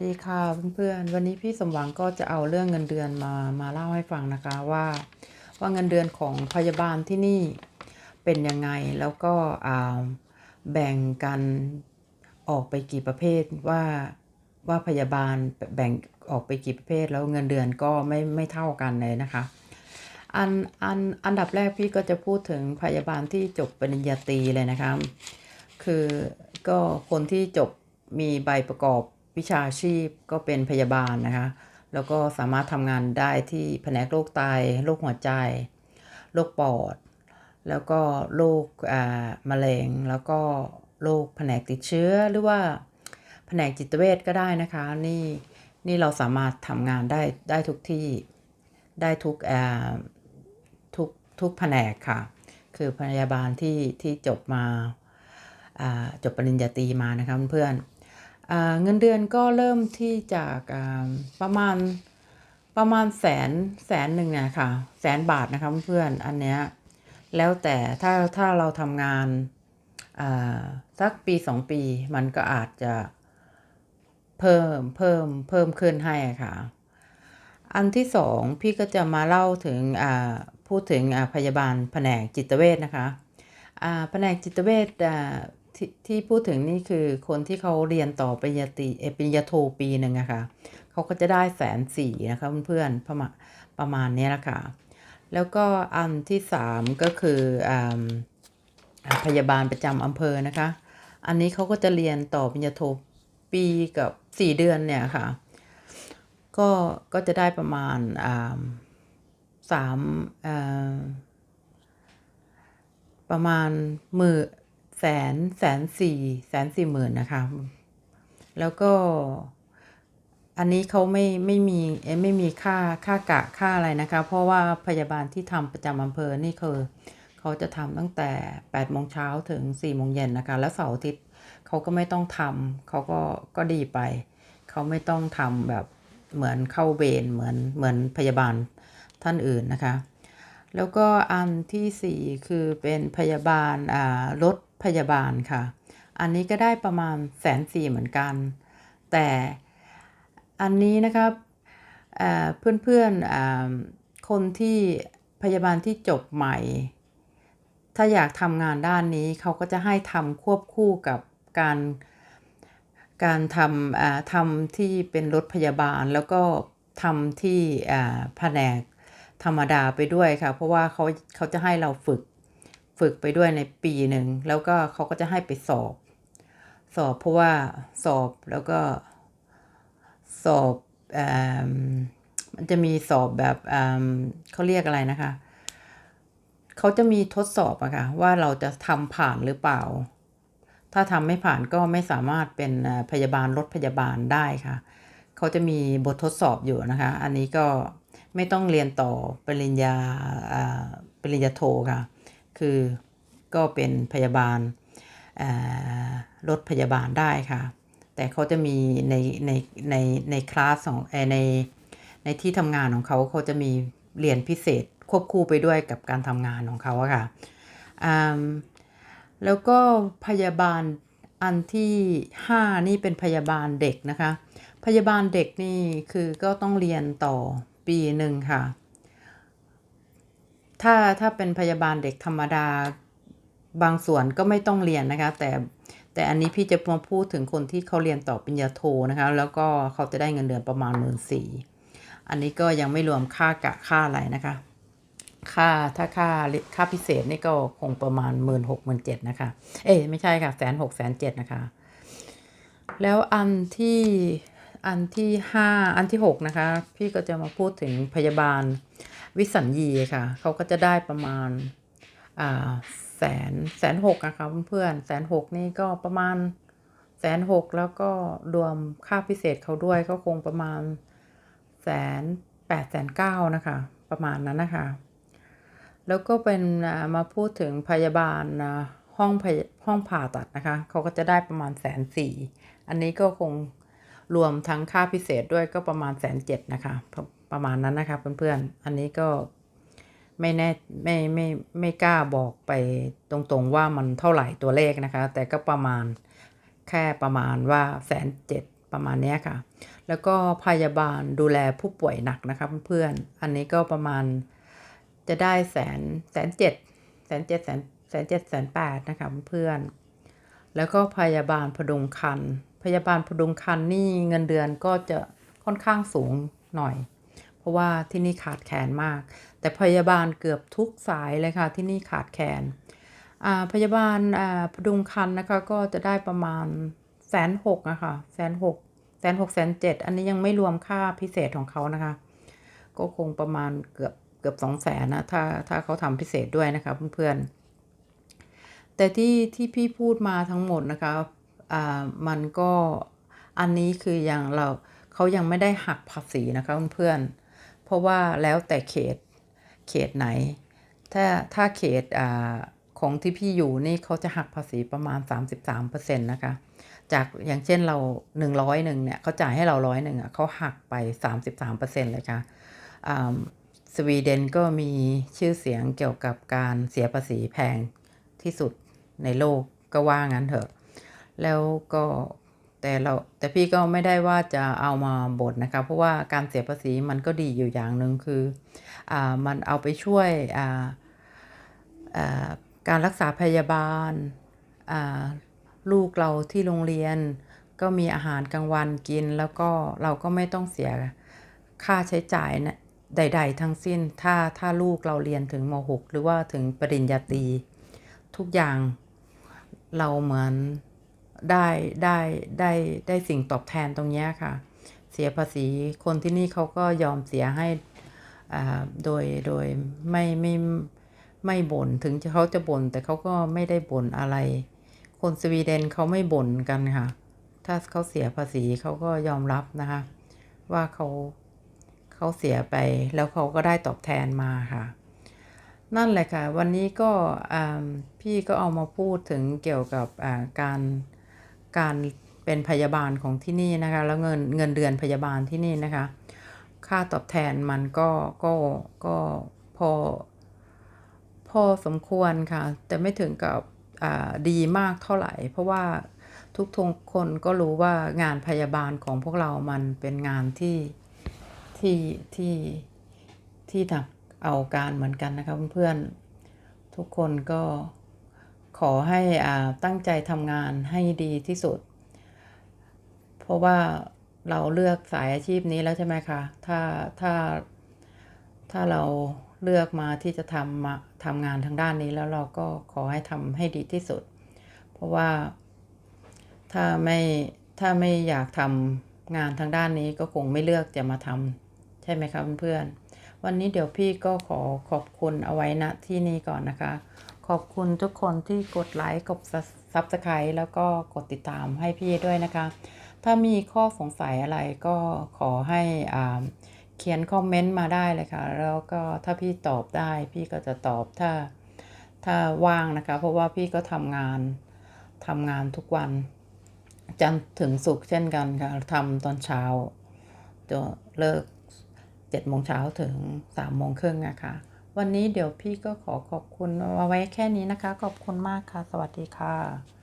สวัสดีค่ะเพื่อนๆวันนี้พี่สมหวังก็จะเอาเรื่องเงินเดือนมามาเล่าให้ฟังนะคะว่า ว่าเงินเดือนของพยาบาลที่นี่เป็นยังไงแล้วก็แบ่งกันออกไปกี่ประเภทว่าว่าพยาบาลแบ่งออกไปกี่ประเภท แล้วเงินเดือนก็ไม่ไม่เท่ากันเลยนะคะอันอันอันดับแรกพี่ก็จะพูดถึงพยาบาลที่จบปริญญาตรีเลยนะคะคือก็คนที่จบมีใบประกอบ วิชาชีพก็เป็นพยาบาลนะคะ แล้วก็สามารถทำงานได้ที่แผนกโรคไตโรคหัวใจโรคปอด แล้วก็โรคมะเร็ง แล้วก็โรคแผนกติดเชื้อหรือว่าแผนกจิตเวชก็ได้นะคะ นี่นี่เราสามารถทำงานได้ได้ทุกที่ได้ทุกทุกทุกแผนกค่ะ คือพยาบาลที่ที่จบมาจบปริญญาตรีมานะคะเพื่อนๆ เงินเดือนก็เริ่มที่จากประมาณประมาณแสนแสนหนึ่งเนี่ยค่ะ แสนบาทนะคะเพื่อนอันเนี้ยแล้วแต่ถ้าถ้าเราทำงานสักปีสองปีมันก็อาจจะเพิ่มเพิ่มเพิ่มขึ้นให้ค่ะ อันที่สองพี่ก็จะมาเล่าถึงพูดถึงพยาบาลแผนกจิตเวชนะคะแผนกจิตเวช ที่ที่พูดถึงนี่คือคนที่เขาเรียนต่อปริญญาตรีเอยปริญญาโทปีหนึ่งอะค่ะเขาก็จะได้แสนสี่นะคะเพื่อนๆประมาณประมาณนี้แหละค่ะ แล้วก็อันที่สามก็คืออ่าพยาบาลประจำอำเภอนะคะ อันนี้เขาก็จะเรียนต่อปริญญาโทปีกับสี่เดือนเนี่ยค่ะ ก็ก็จะได้ประมาณอ่าสามประมาณหมื่น แสนแสนสี่แสนสี่หมื่นนะคะ แล้วก็อันนี้เขาไม่ไม่มีเอไม่มีค่าค่ากะค่าอะไรนะคะ เพราะว่าพยาบาลที่ทำประจำอำเภอนี่คือเขาจะทำตั้งแต่8โมงเช้าถึง4โมงเย็นนะคะ แล้วเสาร์อาทิตย์เขาก็ไม่ต้องทำเขาก็ก็ดีไป เขาไม่ต้องทำแบบเหมือนเข้าเวรเหมือนเหมือนพยาบาลท่านอื่นนะคะ แล้วก็อันที่สี่คือเป็นพยาบาลอ่ารถ พยาบาลค่ะ อันนี้ก็ได้ประมาณแสนสี่เหมือนกัน แต่อันนี้นะครับอ่าเพื่อนๆอ่าคนที่พยาบาลที่จบใหม่ ถ้าอยากทำงานด้านนี้เขาก็จะให้ทำควบคู่กับการการทำทำที่เป็นรถพยาบาลแล้วก็ทำที่แผนกธรรมดาไปด้วยค่ะ เพราะว่าเขาเขาจะให้เราฝึก ฝึกไปด้วยในปีหนึ่ง แล้วก็เขาก็จะให้ไปสอบ สอบเพราะว่าสอบแล้วก็สอบอมันจะมีสอบแบบเขาเรียกอะไรนะคะเขาจะมีทดสอบอะค่ะว่าเราจะทำผ่านหรือเปล่า ถ้าทำไม่ผ่านก็ไม่สามารถเป็นพยาบาลรถพยาบาลได้ค่ะเขาจะมีบททดสอบอยู่นะคะ อันนี้ก็ไม่ต้องเรียนต่อปริญญาปริญญาโทค่ะ คือก็เป็นพยาบาลรถพยาบาลได้ค่ะ แต่เขาจะมีในในในในคลาสของในในที่ทำงานของเขาเขาจะมีเรียนพิเศษควบคู่ไปด้วยกับการทำงานของเขาค่ะแล้วก็พยาบาลอันที่ 5 นี่เป็นพยาบาลเด็กนะคะ พยาบาลเด็กนี่คือก็ต้องเรียนต่อปีหนึ่งค่ะ ถ้าถ้าเป็นพยาบาลเด็กธรรมดาบางส่วนก็ไม่ต้องเรียนนะคะ แต่แต่อันนี้พี่จะมาพูดถึงคนที่เขาเรียนต่อปริญญาโทนะคะ แล้วก็เขาจะได้เงินเดือนประมาณหมื่นสี่อันนี้ก็ยังไม่รวมค่ากะค่าอะไรนะคะ ค่าถ้าค่าค่าพิเศษนี่ก็คงประมาณหมื่นหกหมื่นเจ็ดนะคะ เอ้ยไม่ใช่ค่ะแสนหกแสนเจ็ดนะคะ แล้วอันที่อันที่ห้าอันที่หกนะคะ พี่ก็จะมาพูดถึงพยาบาล วิสัญญีค่ะ เขาก็จะได้ประมาณาแสนแสนหกนะคะเพื่อนๆแสนหกนี่ก็ประมาณแสนหกแล้วก็รวมค่าพิเศษเขาด้วยก็คงประมาณแสนแปดแสนเก้านะคะ ประมาณนั้นนะคะ แล้วก็เป็นมาพูดถึงพยาบาลห้องห้องผ่าตัดนะคะ เขาก็จะได้ประมาณแสนสี่อันนี้ก็คงรวมทั้งค่าพิเศษด้วยก็ประมาณแสนเจ็ดนะคะ ประมาณนั้นนะคะเพื่อนๆ อันนี้ก็ไม่แน่ไม่ไม่ไม่กล้าบอกไปตรงๆว่ามันเท่าไหร่ตัวเลขนะคะ แต่ก็ประมาณแค่ประมาณว่าแสนเจ็ดประมาณนี้ค่ะ แล้วก็พยาบาลดูแลผู้ป่วยหนักนะคะเพื่อนๆ อันนี้ก็ประมาณจะได้แสนแสนเจ็ดแสนเจ็ดแสนแสนเจ็ดแสนแปดนะคะเพื่อนๆ แล้วก็พยาบาลพดุงคัน พยาบาลพดุงคันนี่เงินเดือนก็จะค่อนข้างสูงหน่อย เพราะว่าที่นี่ขาดแคลนมาก แต่พยาบาลเกือบทุกสายเลยค่ะที่นี่ขาดแคลนพยาบาลพดุงคันนะคะก็จะได้ประมาณแสนหกอะคะแสนหกแสนหกแสนเจ็ดอันนี้ยังไม่รวมค่าพิเศษของเขานะคะ ก็คงประมาณเกือบเกือบสองแสนนะถ้าถ้าเขาทำพิเศษด้วยนะคะเพื่อนๆแต่ที่ที่พี่พูดมาทั้งหมดนะคะอ่ามันก็อันนี้คืออย่างเราเขายังไม่ได้หักภาษีนะคะเพื่อนๆ เพราะว่าแล้วแต่เขตเขตไหน ถ้าถ้าเขตอของที่พี่อยู่นี่เขาจะหักภาษีประมาณ 33%นะคะ จากอย่างเช่นเรา 100หนึ่งเนี่ยเขาจ่ายให้เราร้อยหนึ่งอะเขาหักไป 33%เลยค่ะอ่าสวีเดนก็มีชื่อเสียงเกี่ยวกับการเสียภาษีแพงที่สุดในโลกก็ว่างั้นเถอะ แล้วก็ แต่เราแต่พี่ก็ไม่ได้ว่าจะเอามาบ่นะคะเพราะว่าการเสียภาษีมันก็ดีอยู่อย่างหนึ่งคืออ่ามันเอาไปช่วยอ่าการรักษาพยาบาลอ่าลูกเราที่โรงเรียน ก็มีอาหารกลางวันกิน แล้วก็เราก็ไม่ต้องเสียค่าใช้จ่ายนะใด ๆ ทั้งสิ้นถ้าถ้าลูกเราเรียนถึงม .6 หรือว่าถึงปริญญาตรีทุกอย่างเราเหมือน ได้ได้ได้ได้สิ่งตอบแทนตรงนี้ค่ะ เสียภาษีคนที่นี่เขาก็ยอมเสียให้อ่าโดยโดยไม่ไม่ไม่บ่นถึงเขาจะบ่นแต่เขาก็ไม่ได้บ่นอะไร คนสวีเดนเขาไม่บ่นกันค่ะ ถ้าเขาเสียภาษีเขาก็ยอมรับนะคะ ว่าเขาเขาเสียไปแล้วเขาก็ได้ตอบแทนมาค่ะ นั่นแหละค่ะ วันนี้ก็อ่าพี่ก็เอามาพูดถึงเกี่ยวกับการ การเป็นพยาบาลของที่นี่นะคะ แล้วเงินเงินเดือนพยาบาลที่นี่นะคะ ค่าตอบแทนมันก็ก็ก็พอพอสมควรค่ะ แต่ไม่ถึงกับดีมากเท่าไหร่ เพราะว่าทุกทุกคนก็รู้ว่างานพยาบาลของพวกเรามันเป็นงานที่ที่ที่ที่หนักเอาการเหมือนกันนะคะเพื่อนๆทุกคนก็ ขอให้ตั้งใจทำงานให้ดีที่สุด เพราะว่าเราเลือกสายอาชีพนี้แล้วใช่ไหมคะ ถ้าถ้าถ้าเราเลือกมาที่จะทำมาทำงานทางด้านนี้แล้วเราก็ขอให้ทำให้ดีที่สุด เพราะว่าถ้าไม่ถ้าไม่อยากทำงานทางด้านนี้ก็คงไม่เลือกจะมาทำใช่ไหมคะเพื่อนๆวันนี้เดี๋ยวพี่ก็ขอขอบคุณเอาไว้ณที่นี่ก่อนนะคะ ขอบคุณทุกคนที่กดไลค์กดซับสไครต์แล้วก็กดติดตามให้พี่ด้วยนะคะ ถ้ามีข้อสงสัยอะไรก็ขอให้อ่าเขียนคอมเมนต์มาได้เลยค่ะ แล้วก็ถ้าพี่ตอบได้พี่ก็จะตอบถ้าถ้าว่างนะคะ เพราะว่าพี่ก็ทำงานทำงานทุกวัน จันถึงศุกเช่นกันค่ะทำตอนเช้าจะเลิกเจ็ดโมงเช้าถึงสามโมงครึ่งอะคะ วันนี้เดี๋ยวพี่ก็ขอขอบคุณเอาไว้แค่นี้นะคะ ขอบคุณมากค่ะ สวัสดีค่ะ